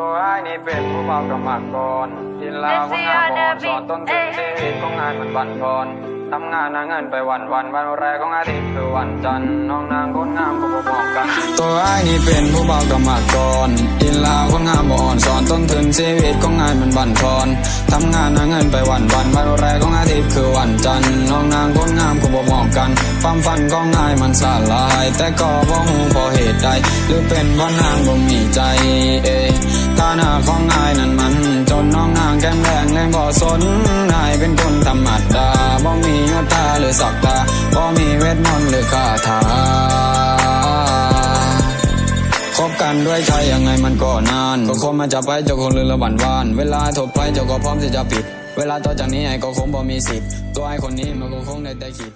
ตัวไอ้ายนี่เป็นผู้เบากรรมกรกินเหล้าของงานบอนสอนต้นทุนชีวิตของงานมันบั่นทอนทำงานหาเงินไปวันวันวันแรกของอาทิตย์คือวันจันทร์น้องนางคนงามก็บ่มองกัน ตัวไอ้นี่เป็นผู้เบากรรมกรกินล้าคนงามบ่อ่อนสอนต้นทุนชีวิตของงานมันบั่นทอนทำงานหาเงินไปวันวันวันแรกของอาทิตย์คือวันจันทร์น้องนางคนงามก็บ่มองกันความฝันของนายมันสลาย แต่ก็บ่ฮู้เพราะเหตุใดหรือเป็นเพราะนางบ่มีใจเอฐานะของนายนั้นมัน จนน้องนางแข็งแรงแรงบ่สนนายเป็นคนธรรมดาบ่มียศตาหรือศักดาบ่มีเวทมนต์หรือคาถา ด้วยใครยังไงมันก็นานก็คงมาจับไปเจ้าคนลืมละวันวาน เวลาทบไปเจ้าก็พร้อมที่จะปิด เวลาต่อจากนี้ไอ้ก็คงบ่มีสิทธิ์ตัวไอ้คนนี้มันก็คงได้แต่คิด